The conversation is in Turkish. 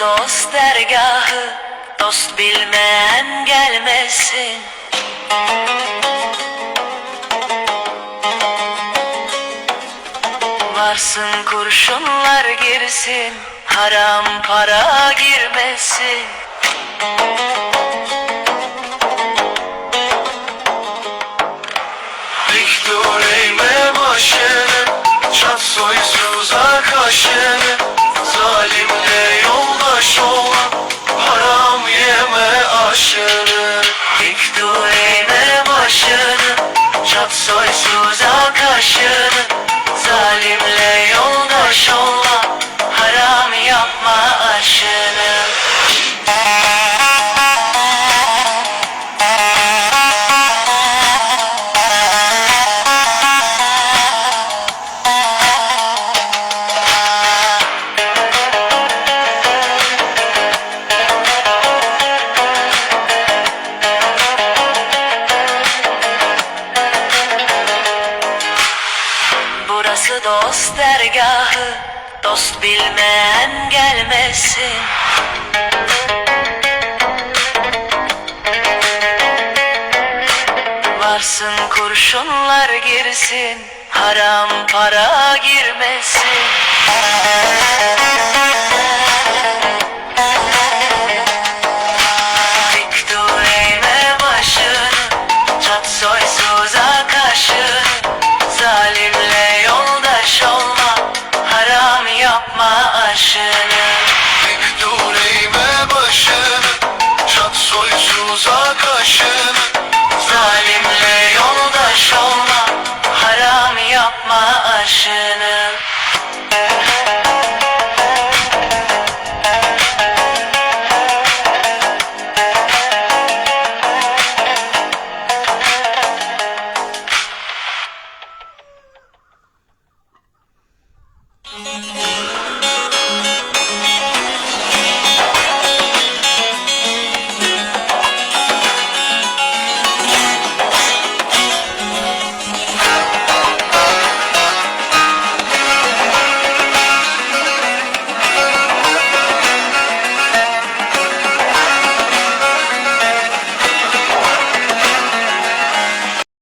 dost dergahı Dost bilmeyen gelmesin. Varsın kurşunlar girsin Haram para girmesin Burası dost dergahı Dost bilmeyen gelmesin. Varsın kurşunlar girsin Haram para girmesin karşını Bir dur eğme başını. Şat soysuza kaşını. Zalimle yoldaş olma Haram yapma aşını.